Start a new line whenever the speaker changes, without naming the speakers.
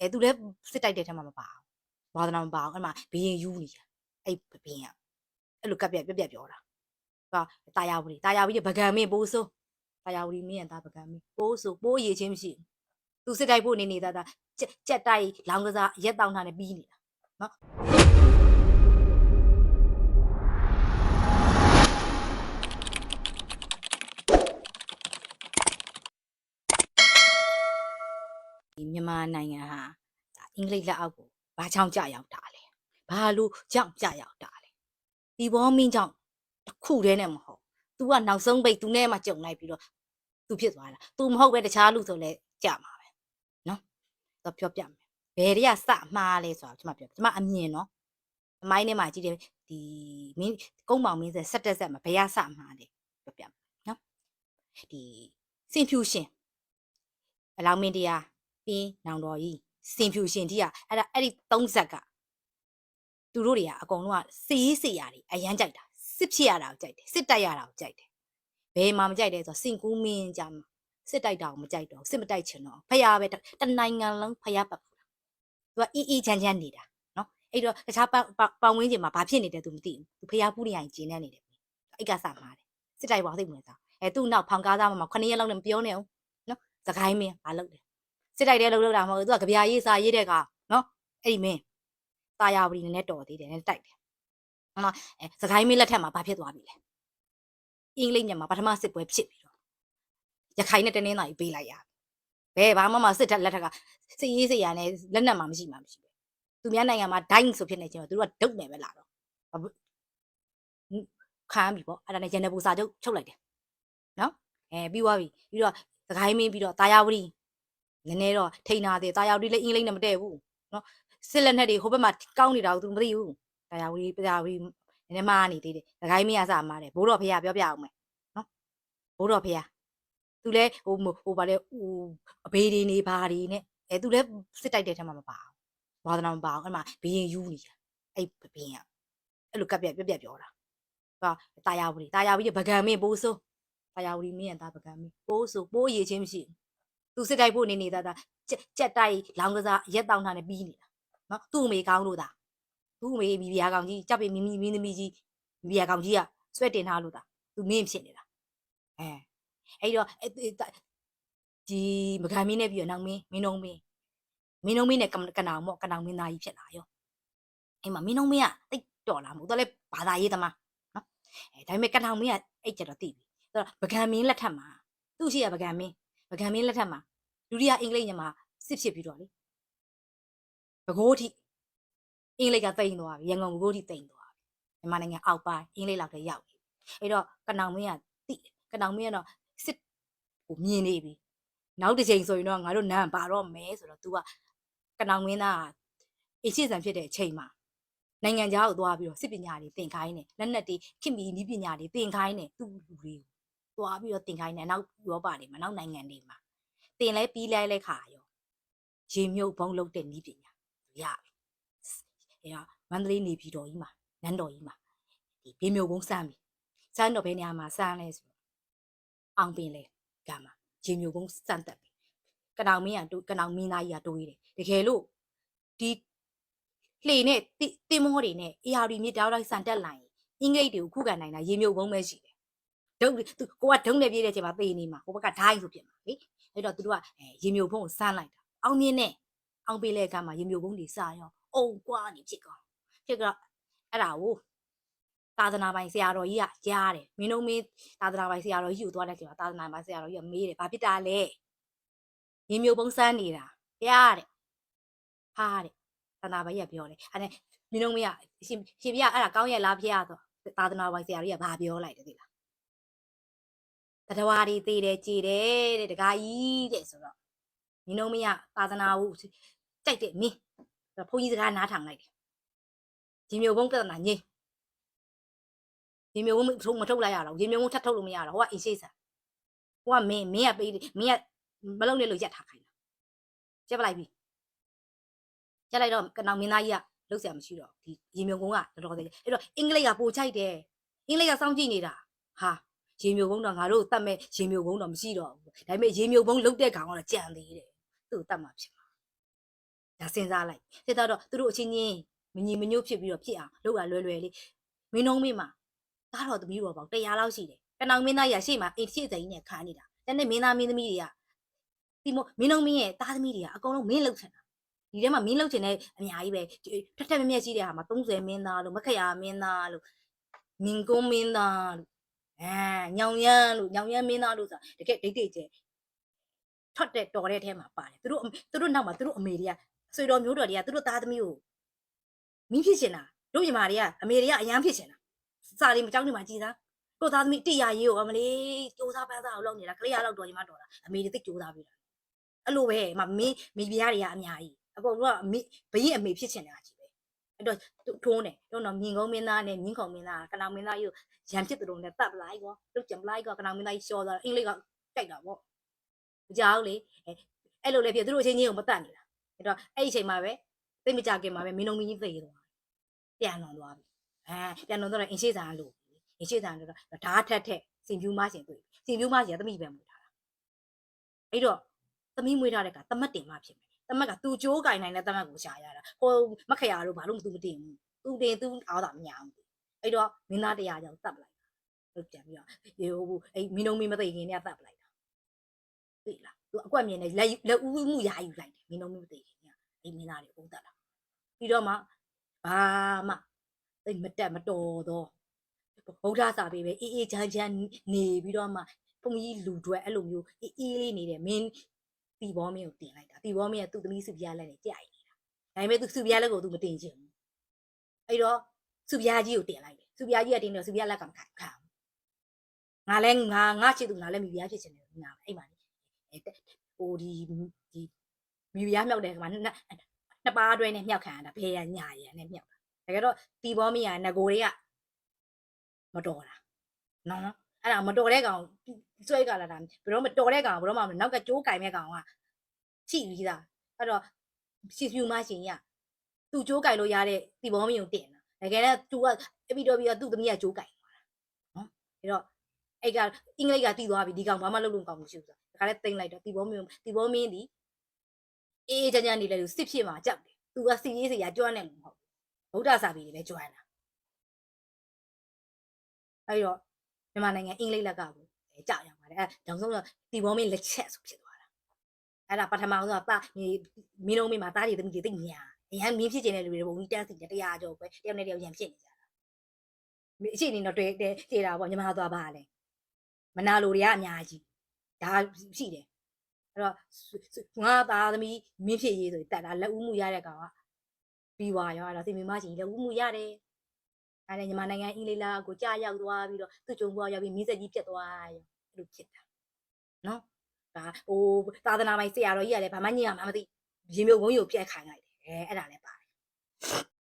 အဲသူလည်းစစ်တိုက်တဲ့ထဲမှာမပါဘူးဘာသနာမပါဘူးအဲ့မှာဘရင်ယူနေတာအဲ့ဘရင်ကအဲ့လိုကပ်ပြက်ပြက်ပြက်ပြောတာဟာတာယာဝတီတာယာဝတီဗကံမင်းပိုးစိုးတာယာဝတီမင်းရတာဗကံမင်းပိုးစိုးပိုးရည်ချင်းမရှိဘူးသူစစ်တိုက်ဖို့နေနေတာဒါကြက်ကြက်တိုက်လောင်ကစားရက်တောင်းထားနေပြီးနေတာနော် န်မာနိုင်ငံဟာဒါအင်္ဂလိပ်လက်အောက်ကိုဘာကြောင့်ကြာရောက်တာလဲဘာလို့ကြောင့်ကြာရောက်တာလဲဒီဘောမင်းကြောင့်တစ်ခုတည်းနဲ့မဟုတ် तू ကနောက်ဆုံးပိတ် तू နဲ့မှကြုံလိုက်ပြီးတော့ तू ဖြစ်သွားတာ तू မဟုတ်ပဲတခြားလူဆိုလဲကြာမှာပဲနော်တော့ပြောပြမယ်ဘယ်တွေကစမှားလဲဆိုတော့ကျွန်မပြောကျွန်မအမြင်နော်အမိုင်းထဲမှာကြည့်တယ်ဒီမင်းကုန်းပေါင်မင်းဆက်ဆက်တက်ဆက်မှာဘယ်ကစမှားလဲပြောပြမယ်နော်ဒီစင်ဖြူရှင်အလောင်းမင်းတရား ပြင်းနောင်တော်ကြီးစင်ဖြူရှင်ကြီးอ่ะအဲ့ဒါအဲ့ဒီသုံးဆက်ကသူတို့တွေကအကုန်လုံးကစီးစီရတွေအရန်ကြိုက်တာစစ်ဖြစ်ရတာကိုကြိုက်တယ်စစ်တိုက်ရတာကိုကြိုက်တယ်ဘယ်မှာမကြိုက်လဲဆိုတော့စင်ကူးမင်းကြမှာစစ်တိုက်တာကိုမကြိုက်တော့စစ်မတိုက်ချင်တော့ဖယားပဲတတနိုင်ငံလုံးဖယားပတ်ဘူးသူကအီအီချမ်းချမ်းနေတာနော်အဲ့တော့တခြားပတ်ပတ်ပတ်ဝန်းကျင်မှာဘာဖြစ်နေတယ်သူမသိဘူးသူဖယားပူးနေရင်ကျင်းနေနေတယ်အဲ့ကစမှာတယ်စစ်တိုက်ပါသိမလဲသားအဲသူ့နောက်ဖောင်ကားသားမှာခဏရက်လောက်နဲ့မပြောနဲ့အောင်နော်စကိုင်းမင်းဘာလုပ်လဲ စစ်တိုက်တဲ့လှုပ်လှုပ်တာမဟုတ်ဘူးသူကကြပြာရေးစာရေးတဲ့ကနော်အဲ့ဒီမင်းတာယာဝတီနည်းနည်းတော်သေးတယ်နည်းတိုက်တယ်ဟုတ်လားအဲစကိုင်းမင်းလက်ထက်မှာဘာဖြစ်သွားပြီလဲအင်္ဂလိပ်ညမှာပထမစစ်ပွဲဖြစ်ပြီးတော့ရခိုင်နဲ့တနင်္သာရီပေးလိုက်ရဘယ်ဘာမှမစစ်တက်လက်ထက်ကစစ်ရေးစစ်ရာနဲ့လက်နက်မှမရှိမှမရှိဘူးသူများနိုင်ငံမှာဒိုင်းဆိုဖြစ်နေချင်းတော့သူတို့ကဒုတ်မယ်ပဲလာတော့ခံပြီပေါ့အဲ့ဒါနဲ့ရန်တဘူစာချုပ်ချုပ်လိုက်တယ်နော်အဲပြီးသွားပြီပြီးတော့သခိုင်းမင်းပြီးတော့တာယာဝတီ နည်းနည်းတော့ထိန်နာသေးတာယာဝတီလည်းအင်္ဂလိပ်နဲ့မတည့်ဘူးနော်စစ်လက်နဲ့တွေဟိုဘက်မှာကောင်းနေတာကိုသူမသိဘူးတာယာဝတီပယာဝတီနည်းနည်းမားနေသေးတယ်ဒဂိုင်းမရစမားတယ်ဘိုးတော်ဖေရပြောပြအောင်မယ်နော်ဘိုးတော်ဖေရသူလည်းဟိုဟိုဗာလေဟိုအဘေးတွေနေဘာတွေနဲ့အဲသူလည်းစစ်တိုက်တဲ့ထဲမှာမပါဘူးဘာသနာမပါဘူးအဲ့မှာဘရင်ယူနေတာအဲ့ဘရင်ကအဲ့လိုကပ်ပြက်ပြက်ပြက်ပြောတာဟာတာယာဝတီတာယာဝတီဗကံမင်းပိုးစိုးတာယာဝတီမင်းရတာဗကံမင်းပိုးစိုးပိုးရည်ချင်းမရှိဘူး သူစစ်တိုက်ဖို့နေနေတာဒါကြက်ကြက်တိုက်လောင်ကစားရက်တောင်းထားနေပြီးနေတာနော်သူ့အမေကောင်းလို့ဒါသူ့အမေမိဖုရားကောင်ကြီးကြက်ပြီမိမိမင်းသမီးကြီးမိဖုရားကောင်ကြီးကဆွဲတင်ထားလို့ဒါသူမင်းဖြစ်နေတာအဲအဲ့တော့အဲ့ဒီမကန်မင်းနဲ့ပြီးတော့နောက်မင်းမင်းနှုံးမင်းမင်းနှုံးမင်းနဲ့ကနောင်မော့ကနောင်မင်းသားကြီးဖြစ်လာရောအဲ့မှာမင်းနှုံးမင်းကတိတ်တော်လာမို့တော့လေဘာသာရေးသမားနော်အဲဒါပေမဲ့ကနောင်မင်းကအဲ့ကျတော့သိပြီဆိုတော့ပကံမင်းလက်ထက်မှာသူ့ရှိရပကံမင်း ပကံမင်းလက်ထက်မှာဒုတိယအင်္ဂလိပ်ညမှာစစ်ဖြစ်ပြီးတော့လေဘကိုးထိအင်္ဂလိပ်ကတိမ်သွားပြီရန်ကုန်ဘကိုးထိတိမ်သွားပြီမြန်မာနိုင်ငံအောက်ပိုင်းအင်္ဂလိပ်လောက်တည်းရောက်ပြီအဲ့တော့ကနောင်မင်းကတိကနောင်မင်းကတော့စစ်ကိုမြင်နေပြီနောက်တစ်ချိန်ဆိုရင်တော့ငါတို့နန်းပါတော့မယ်ဆိုတော့ तू ကကနောင်မင်းသားအရှိစံဖြစ်တဲ့အချိန်မှာနိုင်ငံခြားကိုသွားပြီးတော့စစ်ပညာတွေသင်ခိုင်းတယ်လက်နက်တွေခင်မီနီးပညာတွေသင်ခိုင်းတယ်သူ့လူတွေကို သွားပြီးတော့တင်ခိုင်းတယ်နောက်ရောပါတွေမှာနောက်နိုင်ငံတွေမှာတင်လဲပြီးလဲလဲခါရောရေမြုပ်ဘုံလုံးတဲ့နီးပညာရပြီအဲတော့မန္တလေးနေပြည်တော်ကြီးမှာနန်းတော်ကြီးမှာဒီဘေးမြုပ်ဘုံစမ်းပြီစမ်းတော့ဘယ်နေရာမှာစမ်းလဲဆိုတော့အောင်ပင်လဲကမှာရေမြုပ်ဘုံစမ်းတက်ပြီကနောင်မင်းကတူကနောင်မင်းသားကြီးကတွေးတယ်တကယ်လို့ဒီလှေနဲ့တင်မောတွေနဲ့ AR မြစ်တောက်လိုက်စံတက်လာရင်အင်္ဂလိပ်တွေကိုခုခံနိုင်တာရေမြုပ်ဘုံပဲရှိတယ် ဒုတ်သူကိုကဒုံနဲ့ပြေးတဲ့အချိန်မှာသေနေမှာဟိုဘက်ကဓာတ်ဆိုဖြစ်မှာလေအဲ့တော့သူတို့ကအဲရေမြုပ်ဖုံးကိုစမ်းလိုက်တာအောင်မြင်နဲ့အောင်ပေးတဲ့ကမှာရေမြုပ်ဖုံးတွေစရောအုံကွာနေဖြစ်ကောဖြစ်တော့အဲ့ဒါကိုသာသနာပိုင်ဆရာတော်ကြီးကကြားတယ်မင်းတို့မင်းသာသနာပိုင်ဆရာတော်ကြီးကိုသွားတဲ့ချိန်မှာသာသနာပိုင်ဆရာတော်ကြီးကမေးတယ်ဘာဖြစ်တာလဲရေမြုပ်ဖုံးစမ်းနေတာတရားတဲ့ဟာတဲ့သာသနာပိုင်ကြီးကပြောတယ်အဲ့ဒါမင်းတို့မင်းကရှင်ရှင်ပြအဲ့ဒါကောင်းရဲ့လားဖေရဆိုသာသနာပိုင်ဆရာကြီးကဘာပြောလိုက်တယ်သိလား တတဝါတွေသေးတယ်ကြည်တယ်တဲ့တကားကြီးတဲ့ဆိုတော့မင်းတို့မရသာသနာကိုကြိုက်တယ်မင်းဆိုတော့ဘုန်းကြီးစကားနားထောင်လိုက်တယ်ဒီမျိုးဘုံပြဿနာငိမ့်ဒီမျိုးဘုံမထုတ်မထုတ်လိုက်ရတော့ဒီမျိုးဘုံထပ်ထုတ်လို့မရတော့ဟိုကအင်းရှိဆန်ဟိုကမင်းမင်းကပေးမင်းကမလုံနဲ့လို့ရက်ထားခိုင်းတာရက်ပလိုက်ပြီရက်လိုက်တော့ကနောင်မင်းသားကြီးကလုတ်ဆရာမရှိတော့ဒီရေမြုံကုန်းကတော်တော်သေးတယ်အဲ့တော့အင်္ဂလိပ်ကပိုချိုက်တယ်အင်္ဂလိပ်ကစောင့်ကြည့်နေတာဟာ ရေမြုပ်ဘုံတော့ငါတို့တတ်မဲ့ရေမြုပ်ဘုံတော့မရှိတော့ဘူးဒါပေမဲ့ရေမြုပ်ဘုံလုတ်တဲ့ကောင်ကတော့ကြံသေးတယ်သူ့ကိုတတ်မှာဖြစ်မှာဒါစဉ်းစားလိုက်စဉ်းစားတော့သူတို့အချင်းချင်းမညီမညွတ်ဖြစ်ပြီးတော့ဖြစ်အောင်လုပ်ရလွယ်လွယ်လေးမင်းနှုံးမင်းမှာသားတော်သမီးတော်ပေါင်း100လောက်ရှိတယ်ကနောင်မင်းသားရရှေ့မှာအိမ်ရှေ့စိန်နဲ့ခါနေတာတနေ့မင်းသားမင်းသမီးတွေကဒီမို့မင်းနှုံးမင်းရဲ့သားသမီးတွေကအကုန်လုံးမင်းလှုပ်ချင်တာဒီထဲမှာမင်းလှုပ်ချင်တဲ့အများကြီးပဲထက်ထက်မြက်မြက်ရှိတဲ့ဟာမှာ30မင်းသားလို့မခရမင်းသားလို့မင်းကုန်းမင်းသားလို့ အဲညောင်ရမ်းလို့ညောင်ရမ်းမင်းသားလို့ဆိုတာတကယ်ဒိတ်ဒိတ်ကျထွက်တဲ့တော်တဲ့အထဲမှာပါတယ်သူတို့သူတို့နောက်မှာသူတို့အမေတွေကဆွေတော်မျိုးတော်တွေကသူတို့သားသမီးကိုမင်းဖြစ်ချင်တာတို့ညီမတွေကအမေတွေကအရန်ဖြစ်ချင်တာစာလေးမကြောက်နေမှကြည်သားကိုသားသမီးတရားရေးကိုအမလေးစူးစမ်းပန်းစားအောင်လုပ်နေတာကလေးရတော့တော်ညီမတော်တာအမေတွေသိစူးစမ်းပြီးတာအဲ့လိုပဲမမင်းမိဖုရားတွေကအများကြီးအကုန်လုံးကအမေဘရင်အမေဖြစ်ချင်တာကြီးပဲအဲ့ တော့ထိုးနေတော့တော့မြင်ကုန်းမင်းသားနဲ့မြင်းခုံမင်းသားကနောင်မင်းသားကြီးရံဖြစ်တဲ့တုန်းနဲ့တပ်ပလိုက်ကောလုတ်ကြံပလိုက်ကောကနောင်မင်းသားကြီးရှော်သွားအင်္ဂလိပ်ကကြိုက်တာပေါ့မကြောက်လေအဲ့လိုလည်းဖြစ်သူတို့အချင်းချင်းကိုမတတ်နေတာအဲ့တော့အဲ့ဒီအချိန်မှာပဲသိမကြခင်မှာပဲမင်းလုံးမင်းကြီးသိသွားပြန်လွန်သွားပြီအဲပြန်လွန်တော့အင်ရှိစာလို့အင်ရှိစာလို့တော့ဓာတ်ထက်ထက်စင်ပြူးမရှင်တွေ့စင်ပြူးမရှင်ကသမီးပဲမွေးထားတာအဲ့တော့ သမီးမွေးထားတဲ့ကတမတ်တင်မဖြစ်မယ်တမတ်ကသူကြိုးကင်နိုင်တဲ့တမတ်ကိုရှာရတာဟိုမခရတို့ဘာလို့မသူမတင်ဘူးသူတင်သူအားတာမညာဘူးအဲ့တော့မင်းသားတရားကြောင့်တတ်ပလိုက်လုတ်ပြန်ပြီးတော့ရေဟိုအဲ့မင်းလုံးမင်းမသိခင်တည်းကတတ်ပလိုက်တာသိလားသူအကွက်မြင်နေလက်လက်ဦးမှုရာယူလိုက်တယ်မင်းလုံးမင်းမသိခင်ကအဲ့မင်းသားတွေအကုန်တတ်တာပြီးတော့မှဘာမှသိမတက်မတော်တော့ဗုဒ္ဓစာပေပဲအေးအေးချမ်းချမ်းနေပြီးတော့မှဘုံကြီးလူတွေအဲ့လိုမျိုးအေးအေးလေးနေတဲ့မင်း တီဘောမင်းကိုတင်လိုက်တာတီဘောမင်းကသူ့သမီးစုပြားလက်နဲ့ကြိုက်နေတာဒါပေမဲ့သူစုပြားလက်ကိုသူမတင်ချင်ဘူးအဲ့တော့စုပြားကြီးကိုတင်လိုက်တယ်စုပြားကြီးကတင်တော့စုပြားလက်ကမခံခံငါလဲငါငါချစ်သူငါလဲမိပြားဖြစ်ချင်တယ်ငါအဲ့မှာအဲ့ဟိုဒီဒီမိပြားမြောက်တဲ့ကမှနှစ်ပါးအတွဲနဲ့မြောက်ခံရတာဘယ်ရညာရနဲ့မြောက်တာတကယ်တော့တီဘောမင်းကငကိုတွေကမတော်တာနော် အဲ့ဒါမတော်တဲ့ကောင်စွဲကြလာတာဘယ်တော့မတော်တဲ့ကောင်ဘယ်တော့မှနောက်ကကြိုးကင်မဲ့ကောင်ကချိပြီးသားအဲ့တော့ရှစ်ဖြူမရှင်ကြီးကသူ့ကြိုးကင်လို့ရတဲ့တီဘောမင်းကိုတင်တာတကယ်တော့သူကအပြီးတော့ပြီးတော့သူ့သမီးကကြိုးကင်သွားတာနော်အဲ့တော့အဲ့ကအင်္ဂလိပ်ကတီးသွားပြီဒီကောင်ဘာမှလုပ်လို့မကောင်းဘူးရှိဘူးဆိုဒါကလည်းတိမ့်လိုက်တော့တီဘောမင်းတီဘောမင်းဒီအေးအေးချမ်းချမ်းနေလဲလို့စစ်ဖြစ်မှာကြောက်တယ်သူကစီရေးစီရကျွမ်းတယ်လို့မဟုတ်ဘူးဗုဒ္ဓစာပေတွေပဲကျွမ်းတာအဲ့တော့ မြန်မာနိုင်ငံအင်္ဂလိပ်လက်ကကိုကြောက်ရပါတယ်အဲနောက်ဆုံးတော့တီဘောမင်းလက်ချက်ဆိုဖြစ်သွားတာအဲ့ဒါပထမဆုံးကတာမင်းလုံးမင်းမှာတားတွေတမိတွေတိတ်ညာအရန်မင်းဖြစ်နေတဲ့လူတွေဘုံကြီးတန်းစီတယ်တရားကြောပဲတယောက်နဲ့တယောက်ရန်ဖြစ်နေကြတာအရှိနေတော့တွေ့တယ်တည်တာပေါ့ညီမသွားပါလဲမနာလိုတွေကအများကြီးဒါရှိတယ်အဲ့တော့ငါသားသမီးမင်းဖြစ်ရေးဆိုတက်တာလက်ဦးမှုရတဲ့ကောင်ကပြီးွားရောအဲ့တော့စီမီမရှိလက်ဦးမှုရတယ် အဲ့ဒါညီမနိုင်ငံအင်္ဂလိပ်လာကိုကြာရောက်သွားပြီးတော့သူ့ကြုံပွားရောက်ပြီးမိစက်ကြီးပြတ်သွားရောအဲ့လိုဖြစ်တာနော်ဒါဟိုသာသနာပိုင်ဆရာတော်ကြီးကလည်းဘာမှညင်ရမှမသိရေမျိုးဝုန်းရုပ်ပြက်ခိုင်းလိုက်တယ်အဲအဲ့ဒါလည်းပါတယ်